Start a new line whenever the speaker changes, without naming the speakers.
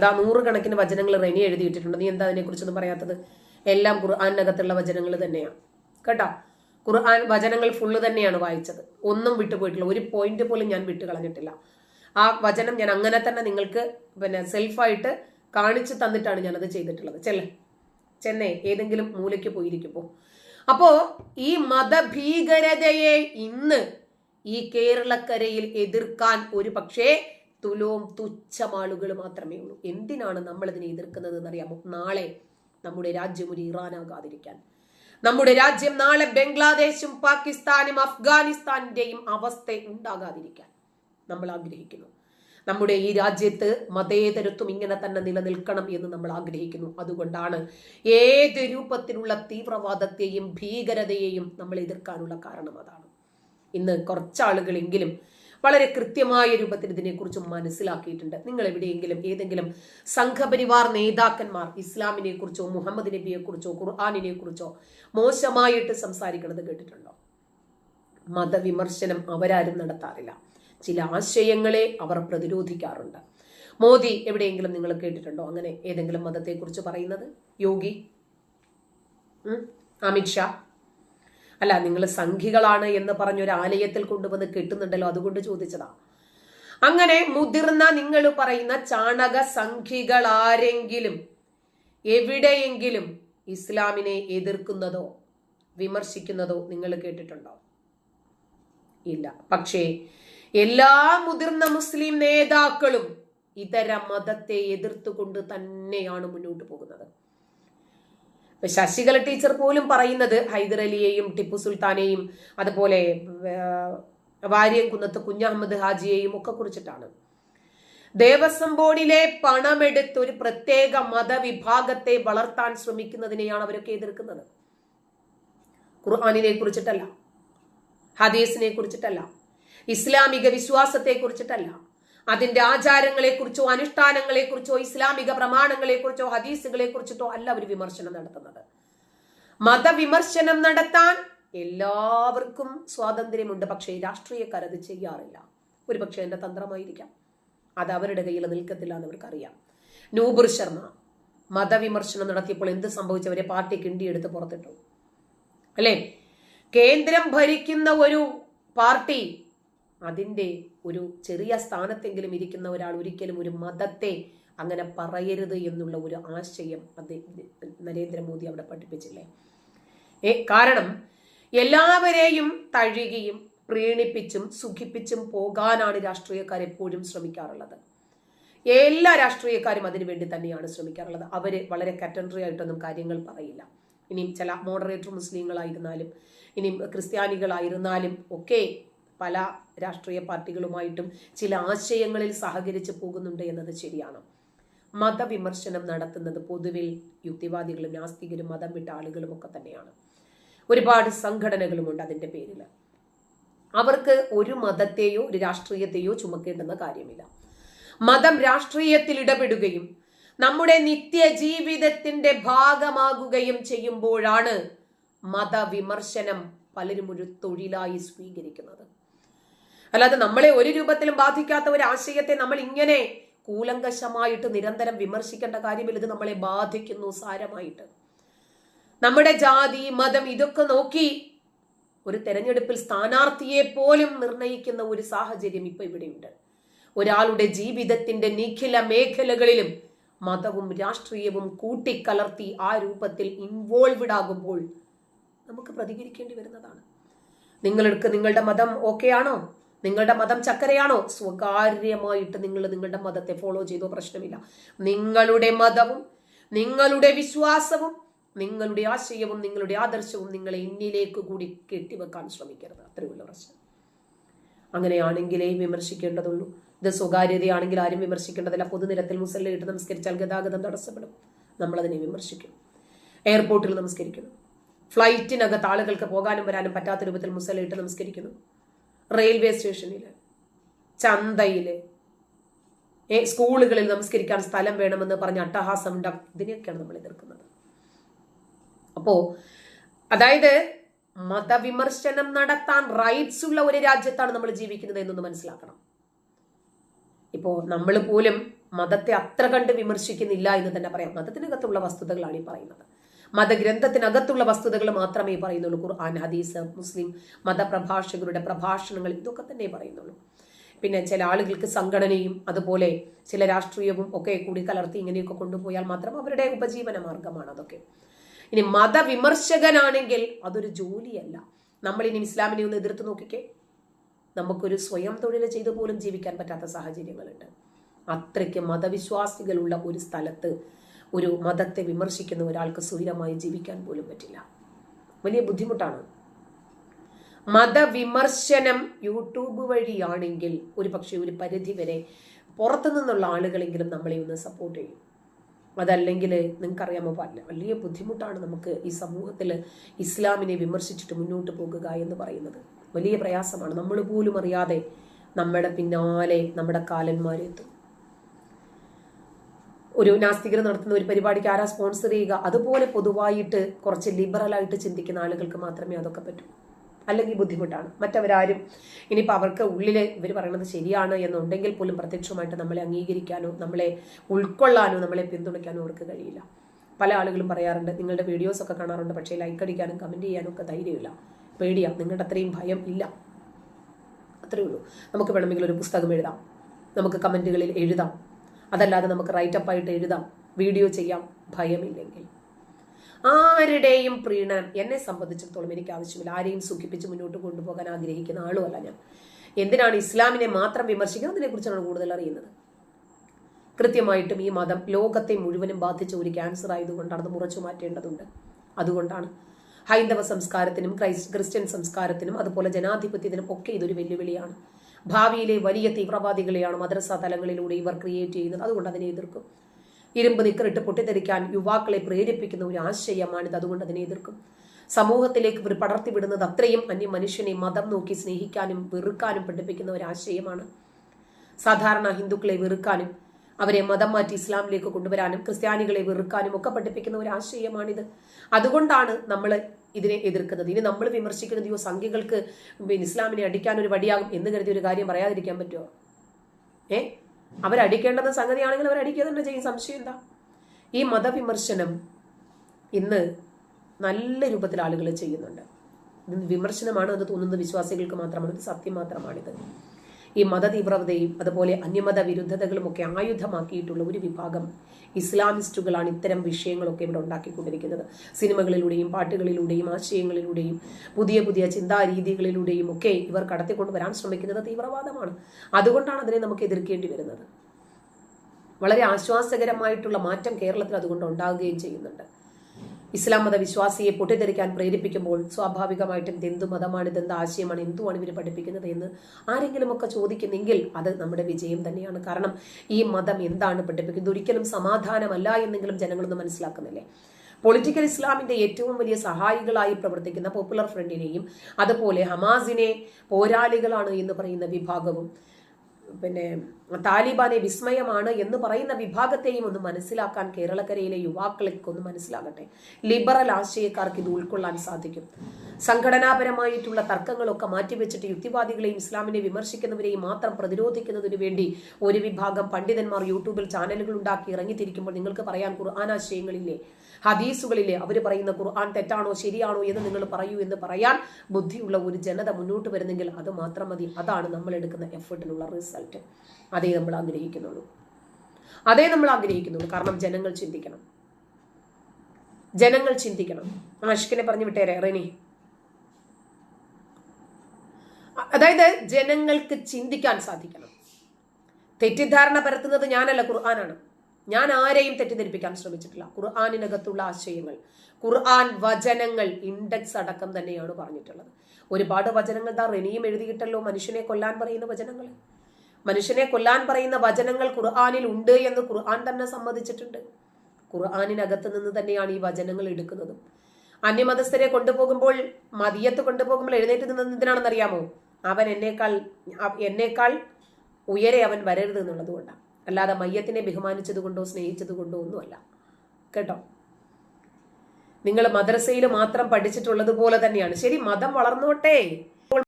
അതാ നൂറുകണക്കിന് വചനങ്ങൾ റെനി എഴുതിയിട്ടിട്ടുണ്ട്. നീ എന്താ അതിനെക്കുറിച്ചൊന്നും പറയാത്തത്? എല്ലാം ഖുർആാനകത്തുള്ള വചനങ്ങൾ തന്നെയാണ് കേട്ടോ? ഖുർആൻ വചനങ്ങൾ ഫുള്ള് തന്നെയാണ് വായിച്ചത്. ഒന്നും വിട്ടുപോയിട്ടില്ല. ഒരു പോയിന്റ് പോലും ഞാൻ വിട്ടു കളഞ്ഞിട്ടില്ല ആ വചനം ഞാൻ അങ്ങനെ തന്നെ നിങ്ങൾക്ക് പിന്നെ സെൽഫായിട്ട് കാണിച്ചു തന്നിട്ടാണ് ഞാനത് ചെയ്തിട്ടുള്ളത്. ചെല്ലേ. ചെന്നൈ ഏതെങ്കിലും മൂലയ്ക്ക് പോയിരിക്കുമ്പോൾ അപ്പോ ഈ മതഭീകരതയെ ഇന്ന് ഈ കേരളക്കരയിൽ എതിർക്കാൻ ഒരു പക്ഷേ തുലോം തുച്ഛമാളുകൾ മാത്രമേ ഉള്ളൂ. എന്തിനാണ് നമ്മൾ ഇതിനെ എതിർക്കുന്നത് എന്നറിയാമോ നാളെ നമ്മുടെ രാജ്യം ഒരു ഇറാനാകാതിരിക്കാൻ. നമ്മുടെ രാജ്യം നാളെ ബംഗ്ലാദേശും പാകിസ്ഥാനും അഫ്ഗാനിസ്ഥാനിന്റെയും അവസ്ഥ ഉണ്ടാകാതിരിക്കാൻ നമ്മൾ ആഗ്രഹിക്കുന്നു. നമ്മുടെ ഈ രാജ്യത്ത് മതേതരത്വം ഇങ്ങനെ തന്നെ നിലനിൽക്കണം എന്ന് നമ്മൾ ആഗ്രഹിക്കുന്നു. അതുകൊണ്ടാണ് ഏത് രൂപത്തിലുള്ള തീവ്രവാദത്തെയും ഭീകരതയെയും നമ്മൾ എതിർക്കാനുള്ള കാരണം അതാണ്. ഇന്ന് കുറച്ചാളുകളെങ്കിലും വളരെ കൃത്യമായ രൂപത്തിൽ ഇതിനെക്കുറിച്ച് മനസ്സിലാക്കിയിട്ടുണ്ട്. നിങ്ങൾ എവിടെയെങ്കിലും ഏതെങ്കിലും സംഘപരിവാർ നേതാക്കന്മാർ ഇസ്ലാമിനെ കുറിച്ചോ മുഹമ്മദ് നബിയെ കുറിച്ചോ ഖുർആാനിനെ കുറിച്ചോ മോശമായിട്ട് സംസാരിക്കുന്നത് കേട്ടിട്ടുണ്ടോ? മതവിമർശനം അവരാരും നടത്താറില്ല. ചില ആശയങ്ങളെ അവർ പ്രതിരോധിക്കാറുണ്ട്. മോദി എവിടെയെങ്കിലും നിങ്ങൾ കേട്ടിട്ടുണ്ടോ അങ്ങനെ ഏതെങ്കിലും മതത്തെക്കുറിച്ച് പറയുന്നത്? യോഗി? അമിത്ഷാ അല്ല നിങ്ങൾ സംഘികളാണ് എന്ന് പറഞ്ഞൊരു ആലയത്തിൽ കൊണ്ടുവന്ന് കെട്ടുന്നുണ്ടല്ലോ അതുകൊണ്ട് ചോദിച്ചതാ. അങ്ങനെ മുതിർന്ന നിങ്ങൾ പറയുന്ന ചാണക സംഘികൾ ആരെങ്കിലും എവിടെയെങ്കിലും ഇസ്ലാമിനെ എതിർക്കുന്നതോ വിമർശിക്കുന്നതോ നിങ്ങൾ കേട്ടിട്ടുണ്ടോ? ഇല്ല. പക്ഷേ എല്ലാ മുതിർന്ന മുസ്ലിം നേതാക്കളും ഇതര മതത്തെ എതിർത്തുകൊണ്ട് തന്നെയാണ് മുന്നോട്ട് പോകുന്നത്. ഇപ്പൊ ശശികല ടീച്ചർ പോലും പറയുന്നത് ഹൈദരലിയെയും ടിപ്പു സുൽത്താനെയും അതുപോലെ വാര്യംകുന്നത്ത് കുഞ്ഞഹമ്മദ് ഹാജിയെയും ഒക്കെ കുറിച്ചിട്ടാണ്. ദേവസ്വം ബോർഡിലെ പണമെടുത്ത് ഒരു പ്രത്യേക മതവിഭാഗത്തെ വളർത്താൻ ശ്രമിക്കുന്നതിനെയാണ് അവരൊക്കെ എതിർക്കുന്നത്. ഖുർആാനിനെ കുറിച്ചിട്ടല്ല ഹദീസിനെ കുറിച്ചിട്ടല്ല ഇസ്ലാമിക വിശ്വാസത്തെ കുറിച്ചിട്ടല്ല അതിന്റെ ആചാരങ്ങളെ കുറിച്ചോ അനുഷ്ഠാനങ്ങളെ കുറിച്ചോ ഇസ്ലാമിക പ്രമാണങ്ങളെ കുറിച്ചോ ഹദീസുകളെ കുറിച്ചിട്ടോ അല്ല അവർ വിമർശനം നടത്തുന്നത്. മതവിമർശനം നടത്താൻ എല്ലാവർക്കും സ്വാതന്ത്ര്യമുണ്ട് പക്ഷേ രാഷ്ട്രീയക്കാർ അത് ചെയ്യാറില്ല. ഒരു പക്ഷേ തന്ത്രമായിരിക്കാം. അത് അവരുടെ കയ്യിൽ നിൽക്കത്തില്ല എന്ന് അവർക്കറിയാം. നൂബുർ ശർമ്മ മതവിമർശനം നടത്തിയപ്പോൾ എന്ത് സംഭവിച്ചവരെ പാർട്ടി കിണ്ടിയെടുത്ത് പുറത്തിട്ടു. അല്ലേ? കേന്ദ്രം ഭരിക്കുന്ന ഒരു പാർട്ടി അതിന്റെ ഒരു ചെറിയ സ്ഥാനത്തെങ്കിലും ഇരിക്കുന്ന ഒരാൾ ഒരിക്കലും ഒരു മതത്തെ അങ്ങനെ പറയരുത് എന്നുള്ള ഒരു ആശയം അദ്ദേഹം നരേന്ദ്രമോദി അവിടെ പഠിപ്പിച്ചില്ലേ? ഏ കാരണം എല്ലാവരെയും തഴുകിയും പ്രീണിപ്പിച്ചും സുഖിപ്പിച്ചും പോകാനാണ് രാഷ്ട്രീയക്കാർ എപ്പോഴും ശ്രമിക്കാറുള്ളത്. എല്ലാ രാഷ്ട്രീയക്കാരും അതിനുവേണ്ടി തന്നെയാണ് ശ്രമിക്കാറുള്ളത്. അവർ വളരെ കറ്റൻഡറി ആയിട്ടൊന്നും കാര്യങ്ങൾ പറയില്ല. ഇനിയും ചില മോഡറേറ്റർ മുസ്ലിങ്ങളായിരുന്നാലും ഇനിയും ക്രിസ്ത്യാനികളായിരുന്നാലും ഒക്കെ പല രാഷ്ട്രീയ പാർട്ടികളുമായിട്ടും ചില ആശയങ്ങളിൽ സഹകരിച്ച് പോകുന്നുണ്ട് എന്നത് ശരിയാണ്. മതവിമർശനം നടത്തുന്നത് പൊതുവിൽ യുക്തിവാദികളും നാസ്തികരും മതം വിട്ട ആളുകളും ഒക്കെ തന്നെയാണ്. ഒരുപാട് സംഘടനകളുമുണ്ട് അതിന്റെ പേരിൽ അവർക്ക് ഒരു മതത്തെയോ ഒരു രാഷ്ട്രീയത്തെയോ ചുമക്കേണ്ടുന്ന കാര്യമില്ല. മതം രാഷ്ട്രീയത്തിൽ ഇടപെടുകയും നമ്മുടെ നിത്യജീവിതത്തിന്റെ ഭാഗമാകുകയും ചെയ്യുമ്പോഴാണ് മതവിമർശനം പലരും ഒരു തൊഴിലായി സ്വീകരിക്കുന്നത്. അല്ലാതെ നമ്മളെ ഒരു രൂപത്തിലും ബാധിക്കാത്ത ഒരു ആശയത്തെ നമ്മൾ ഇങ്ങനെ കൂലങ്കശമായിട്ട് നിരന്തരം വിമർശിക്കേണ്ട കാര്യമില്ല. ഇത് നമ്മളെ ബാധിക്കുന്നു സാരമായിട്ട്. നമ്മുടെ ജാതി മതം ഇതൊക്കെ നോക്കി ഒരു തെരഞ്ഞെടുപ്പിൽ സ്ഥാനാർത്ഥിയെ പോലും നിർണയിക്കുന്ന ഒരു സാഹചര്യം ഇപ്പൊ ഇവിടെയുണ്ട്. ഒരാളുടെ ജീവിതത്തിന്റെ നിഖില മേഖലകളിലും മതവും രാഷ്ട്രീയവും കൂട്ടിക്കലർത്തി ആ രൂപത്തിൽ ഇൻവോൾവ്ഡ് ആകുമ്പോൾ നമുക്ക് പ്രതികരിക്കേണ്ടി വരുന്നതാണ്. നിങ്ങൾക്ക് നിങ്ങളുടെ മതം ഓക്കെ ആണോ? നിങ്ങളുടെ മതം ചക്കരയാണോ? സ്വകാര്യമായിട്ട് നിങ്ങൾ നിങ്ങളുടെ മതത്തെ ഫോളോ ചെയ്തോ? പ്രശ്നമില്ല. നിങ്ങളുടെ മതവും നിങ്ങളുടെ വിശ്വാസവും നിങ്ങളുടെ ആശയവും നിങ്ങളുടെ ആദർശവും നിങ്ങളെ എന്നിലേക്ക് കൂടി കെട്ടിവെക്കാൻ ശ്രമിക്കരുത്. അത്രയുള്ള പ്രശ്നം. അങ്ങനെയാണെങ്കിലേ വിമർശിക്കേണ്ടതുള്ളൂ. ഇത് സ്വകാര്യതയാണെങ്കിൽ ആരും വിമർശിക്കേണ്ടതില്ല. പൊതുനിരത്തിൽ മുസല്ലയിട്ട് നമസ്കരിച്ചാൽ ഗതാഗതം തടസ്സപ്പെടും. നമ്മളതിനെ വിമർശിക്കും. എയർപോർട്ടിൽ നമസ്കരിക്കുന്നു. ഫ്ലൈറ്റിനകത്ത് ആളുകൾക്ക് പോകാനും വരാനും പറ്റാത്ത രൂപത്തിൽ മുസല്ലയിട്ട് നമസ്കരിക്കുന്നു. റെയിൽവേ സ്റ്റേഷനിൽ ചന്തയിൽ സ്കൂളുകളിൽ നമസ്കരിക്കാൻ സ്ഥലം വേണമെന്ന് പറഞ്ഞ അട്ടഹാസം ഉണ്ടാക്കും ഇതിനെയൊക്കെയാണ് നമ്മൾ എതിർക്കുന്നത്. അപ്പോ അതായത് മതവിമർശനം നടത്താൻ റൈറ്റ്സ് ഉള്ള ഒരു രാജ്യത്താണ് നമ്മൾ ജീവിക്കുന്നത് എന്നൊന്ന് മനസ്സിലാക്കണം. ഇപ്പോ നമ്മൾ പോലും മതത്തെ അത്ര കണ്ട് വിമർശിക്കുന്നില്ല എന്ന് തന്നെ പറയാം. മതത്തിനകത്തുള്ള വസ്തുതകളാണ് ഈ പറയുന്നത്. മതഗ്രന്ഥത്തിനകത്തുള്ള വസ്തുതകൾ മാത്രമേ പറയുന്നുള്ളൂ. ഖുർആൻ ഹദീസ് മുസ്ലിം മതപ്രഭാഷകരുടെ പ്രഭാഷണങ്ങൾ ഇതൊക്കെ തന്നെ പറയുന്നുള്ളൂ. പിന്നെ ചില ആളുകൾക്ക് സംഘടനയും അതുപോലെ ചില രാഷ്ട്രീയവും ഒക്കെ കൂടി കലർത്തി ഇങ്ങനെയൊക്കെ കൊണ്ടുപോയാൽ മാത്രം അവരുടെ ഉപജീവന മാർഗമാണ് അതൊക്കെ. ഇനി മതവിമർശകനാണെങ്കിൽ അതൊരു ജോലിയല്ല. നമ്മൾ ഇനി ഇസ്ലാമിനെ ഒന്ന് എതിർത്ത് നോക്കിക്കേ. നമുക്കൊരു സ്വയം തൊഴിൽ ചെയ്തു പോലും ജീവിക്കാൻ പറ്റാത്ത സാഹചര്യങ്ങളുണ്ട്. അത്രയ്ക്ക് മതവിശ്വാസികളുള്ള ഒരു സ്ഥലത്ത് ഒരു മതത്തെ വിമർശിക്കുന്ന ഒരാൾക്ക് സ്വൈരമായി ജീവിക്കാൻ പോലും പറ്റില്ല. വലിയ ബുദ്ധിമുട്ടാണ്. മതവിമർശനം യൂട്യൂബ് വഴിയാണെങ്കിൽ ഒരു പക്ഷേ ഒരു പരിധി വരെ പുറത്തു നിന്നുള്ള ആളുകളെങ്കിലും നമ്മളെ ഒന്ന് സപ്പോർട്ട് ചെയ്യും. അതല്ലെങ്കിൽ നിങ്ങൾക്കറിയാമോ പറഞ്ഞ വലിയ ബുദ്ധിമുട്ടാണ് നമുക്ക് ഈ സമൂഹത്തിൽ ഇസ്ലാമിനെ വിമർശിച്ചിട്ട് മുന്നോട്ട് പോകുക എന്ന് പറയുന്നത്. വലിയ പ്രയാസമാണ്. നമ്മൾ പോലും അറിയാതെ നമ്മുടെ പിന്നാലെ നമ്മുടെ കാലന്മാരെത്തും. ഒരു നാസ്തികർ നടത്തുന്ന ഒരു പരിപാടിക്ക് ആരാ സ്പോൺസർ ചെയ്യുക? അതുപോലെ പൊതുവായിട്ട് കുറച്ച് ലിബറലായിട്ട് ചിന്തിക്കുന്ന ആളുകൾക്ക് മാത്രമേ അതൊക്കെ പറ്റൂ. അല്ലെങ്കിൽ ബുദ്ധിമുട്ടാണ്. മറ്റവരാരും ഇനിയിപ്പോൾ അവർക്ക് ഉള്ളിൽ ഇവർ പറയുന്നത് ശരിയാണ് എന്നുണ്ടെങ്കിൽ പോലും പ്രത്യക്ഷമായിട്ട് നമ്മളെ അംഗീകരിക്കാനോ നമ്മളെ ഉൾക്കൊള്ളാനോ നമ്മളെ പിന്തുണയ്ക്കാനോ അവർക്ക് കഴിയില്ല. പല ആളുകളും പറയാറുണ്ട് നിങ്ങളുടെ വീഡിയോസ് ഒക്കെ കാണാറുണ്ട് പക്ഷേ ലൈക്ക് അടിക്കാനും കമന്റ് ചെയ്യാനും ഒക്കെ ധൈര്യമില്ല. പേടിയാ നിങ്ങളുടെ അത്രയും ഭയം ഇല്ല. അത്രയേ ഉള്ളൂ. നമുക്ക് വേണമെങ്കിൽ ഒരു പുസ്തകം എഴുതാം. നമുക്ക് കമന്റുകളിൽ എഴുതാം. അതല്ലാതെ നമുക്ക് റൈറ്റപ്പ് ആയിട്ട് എഴുതാം. വീഡിയോ ചെയ്യാം. ഭയമില്ലെങ്കിൽ. ആരുടെയും പ്രീണനം എന്നെ സംബന്ധിച്ചിടത്തോളം എനിക്ക് ആവശ്യമില്ല. ആരെയും സുഖിപ്പിച്ച് മുന്നോട്ട് കൊണ്ടുപോകാൻ ആഗ്രഹിക്കുന്ന ആളുമല്ല ഞാൻ. എന്തിനാണ് ഇസ്ലാമിനെ മാത്രം വിമർശിക്കുന്നത്? അതിനെക്കുറിച്ചാണ് കൂടുതൽ അറിയുന്നത്. കൃത്യമായിട്ടും ഈ മതം ലോകത്തെ മുഴുവനും ബാധിച്ച ഒരു ക്യാൻസർ ആയതുകൊണ്ടാണ് അത് മുറച്ചു മാറ്റേണ്ടതുണ്ട്. അതുകൊണ്ടാണ് ഹൈന്ദവ സംസ്കാരത്തിനും ക്രൈസ് ക്രിസ്ത്യൻ സംസ്കാരത്തിനും അതുപോലെ ജനാധിപത്യത്തിനും ഒക്കെ ഇതൊരു വെല്ലുവിളിയാണ്. ഭാവിയിലെ വലിയ തീവ്രവാദികളെയാണ് മദ്രസ തലങ്ങളിലൂടെ ഇവർ ക്രിയേറ്റ് ചെയ്യുന്നത്. അതുകൊണ്ട് അതിനെ എതിർക്കും. ഇരുമ്പ് നിക്കറിട്ട് പൊട്ടിത്തെറിക്കാൻ യുവാക്കളെ പ്രേരിപ്പിക്കുന്ന ഒരു ആശയമാണിത്. അതുകൊണ്ട് അതിനെ എതിർക്കും. സമൂഹത്തിലേക്ക് ഇവർ പടർത്തിവിടുന്നത് അത്രയും അന്യ മനുഷ്യനെ മതം നോക്കി സ്നേഹിക്കാനും വെറുക്കാനും പഠിപ്പിക്കുന്ന ഒരു ആശയമാണ്. സാധാരണ ഹിന്ദുക്കളെ വെറുക്കാനും അവരെ മതം മാറ്റി ഇസ്ലാമിലേക്ക് കൊണ്ടുവരാനും ക്രിസ്ത്യാനികളെ വെറുക്കാനും ഒക്കെ പഠിപ്പിക്കുന്ന ഒരു ആശയമാണിത്. അതുകൊണ്ടാണ് നമ്മൾ ഇതിനെ എതിർക്കുന്നത്. ഇനി നമ്മൾ വിമർശിക്കുന്നത് യോ സംഖ്യകൾക്ക് ഇസ്ലാമിനെ അടിക്കാൻ ഒരു വടിയാകും എന്ന് കരുതി ഒരു കാര്യം പറയാതിരിക്കാൻ പറ്റുമോ ഏ? അവരടിക്കേണ്ടെന്ന സംഗതിയാണെങ്കിൽ അവരടിക്കുക തന്നെ ചെയ്യും സംശയം എന്താ? ഈ മതവിമർശനം ഇന്ന് നല്ല രൂപത്തിൽ ആളുകൾ ചെയ്യുന്നുണ്ട്. വിമർശനമാണ് എന്ന് തോന്നുന്നത് വിശ്വാസികൾക്ക് മാത്രമാണ്. സത്യം മാത്രമാണിത്. ഈ മതതീവ്രതയും അതുപോലെ അന്യമത വിരുദ്ധതകളും ഒക്കെ ആയുധമാക്കിയിട്ടുള്ള ഒരു വിഭാഗം ഇസ്ലാമിസ്റ്റുകളാണ് ഇത്തരം വിഷയങ്ങളൊക്കെ ഇവിടെ ഉണ്ടാക്കിക്കൊണ്ടിരിക്കുന്നത്. സിനിമകളിലൂടെയും പാട്ടുകളിലൂടെയും ആശയങ്ങളിലൂടെയും പുതിയ പുതിയ ചിന്താരീതികളിലൂടെയും ഒക്കെ ഇവർ കടത്തിക്കൊണ്ട് വരാൻ ശ്രമിക്കുന്നത് തീവ്രവാദമാണ്. അതുകൊണ്ടാണ് അതിനെ നമുക്ക് എതിർക്കേണ്ടി വരുന്നത്. വളരെ ആശ്വാസകരമായിട്ടുള്ള മാറ്റം കേരളത്തിൽ അതുകൊണ്ട് ഉണ്ടാകുകയും ചെയ്യുന്നുണ്ട്. ഇസ്ലാം മത വിശ്വാസിയെ പൊട്ടിത്തെറിക്കാൻ പ്രേരിപ്പിക്കുമ്പോൾ സ്വാഭാവികമായിട്ടും എന്തു മതമാണ് ഇതെന്ത് ആശയമാണ് എന്തുമാണ് ഇവർ പഠിപ്പിക്കുന്നത് എന്ന് ആരെങ്കിലും ഒക്കെ ചോദിക്കുന്നെങ്കിൽ അത് നമ്മുടെ വിജയം തന്നെയാണ്. കാരണം ഈ മതം എന്താണ് പഠിപ്പിക്കുന്നത്? ഒരിക്കലും സമാധാനമല്ല എന്നെങ്കിലും ജനങ്ങളൊന്നും മനസ്സിലാക്കുന്നില്ലേ? പൊളിറ്റിക്കൽ ഇസ്ലാമിന്റെ ഏറ്റവും വലിയ സഹായികളായി പ്രവർത്തിക്കുന്ന പോപ്പുലർ ഫ്രണ്ടിനെയും അതുപോലെ ഹമാസിനെ പോരാളികളാണ് എന്ന് പറയുന്ന വിഭാഗവും പിന്നെ താലിബാനെ വിസ്മയമാണ് എന്ന് പറയുന്ന വിഭാഗത്തെയും ഒന്ന് മനസ്സിലാക്കാൻ കേരളക്കരയിലെ യുവാക്കൾക്ക് ഒന്ന് മനസ്സിലാകട്ടെ. ലിബറൽ ആശയക്കാർക്ക് ഇത് ഉൾക്കൊള്ളാൻ സാധിക്കും. സംഘടനാപരമായിട്ടുള്ള തർക്കങ്ങളൊക്കെ മാറ്റിവെച്ചിട്ട് യുക്തിവാദികളെയും ഇസ്ലാമിനെ വിമർശിക്കുന്നവരെയും മാത്രം പ്രതിരോധിക്കുന്നതിനു വേണ്ടി ഒരു വിഭാഗം പണ്ഡിതന്മാർ യൂട്യൂബിൽ ചാനലുകൾ ഉണ്ടാക്കി ഇറങ്ങിത്തിരിക്കുമ്പോൾ നിങ്ങൾക്ക് പറയാൻ ഖുർആൻ ആശയങ്ങളില്ലേ? ഹദീസുകളിലെ അവർ പറയുന്ന ഖുർആൻ തെറ്റാണോ ശരിയാണോ എന്ന് നിങ്ങൾ പറയൂ എന്ന് പറയാൻ ബുദ്ധിയുള്ള ഒരു ജനത മുന്നോട്ട് വരുന്നെങ്കിൽ അത് മാത്രം മതി. അതാണ് നമ്മൾ എടുക്കുന്ന എഫേർട്ടിനുള്ള റിസൾട്ട് അതേ നമ്മൾ ആഗ്രഹിക്കുന്നുള്ളൂ. അതേ നമ്മൾ ആഗ്രഹിക്കുന്നുള്ളൂ. കാരണം ജനങ്ങൾ ചിന്തിക്കണം. ജനങ്ങൾ ചിന്തിക്കണം. ആഷിഖിനെ പറഞ്ഞു വിട്ടേരെ റിനി. അതായത് ജനങ്ങൾക്ക് ചിന്തിക്കാൻ സാധിക്കണം. തെറ്റിദ്ധാരണ പരത്തുന്നത് ഞാനല്ല ഖുർആനാണ്. ഞാൻ ആരെയും തെറ്റിദ്ധരിപ്പിക്കാൻ ശ്രമിച്ചിട്ടില്ല. ഖുർആാനിനകത്തുള്ള ആശയങ്ങൾ ഖുർആൻ വചനങ്ങൾ ഇൻഡെക്സ് അടക്കം തന്നെയാണ് പറഞ്ഞിട്ടുള്ളത്. ഒരുപാട് വചനങ്ങൾ ദാ റെനിയും എഴുതിയിട്ടല്ലോ മനുഷ്യനെ കൊല്ലാൻ പറയുന്ന വചനങ്ങൾ. മനുഷ്യനെ കൊല്ലാൻ പറയുന്ന വചനങ്ങൾ ഖുർആാനിൽ ഉണ്ട് എന്ന് ഖുർആൻ തന്നെ സമ്മതിച്ചിട്ടുണ്ട്. ഖുർആാനിനകത്ത് നിന്ന് തന്നെയാണ് ഈ വചനങ്ങൾ എടുക്കുന്നതും. അന്യമതസ്ഥരെ കൊണ്ടുപോകുമ്പോൾ മതിയത്ത് കൊണ്ടുപോകുമ്പോൾ എഴുന്നേറ്റ് നിന്നത് എന്തിനാണെന്നറിയാമോ? അവൻ എന്നേക്കാൾ എന്നേക്കാൾ ഉയരെ അവൻ വരരുത് എന്നുള്ളത് കൊണ്ടാണ്. അല്ലാതെ മയ്യത്തിനെ ബഹുമാനിച്ചത് കൊണ്ടോ സ്നേഹിച്ചത് കൊണ്ടോ ഒന്നുമല്ല. കേട്ടോ? നിങ്ങൾ മദ്രസയിൽ മാത്രം പഠിച്ചിട്ടുള്ളത് പോലെ തന്നെയാണ്. ശരി മതം വളർന്നോട്ടെ.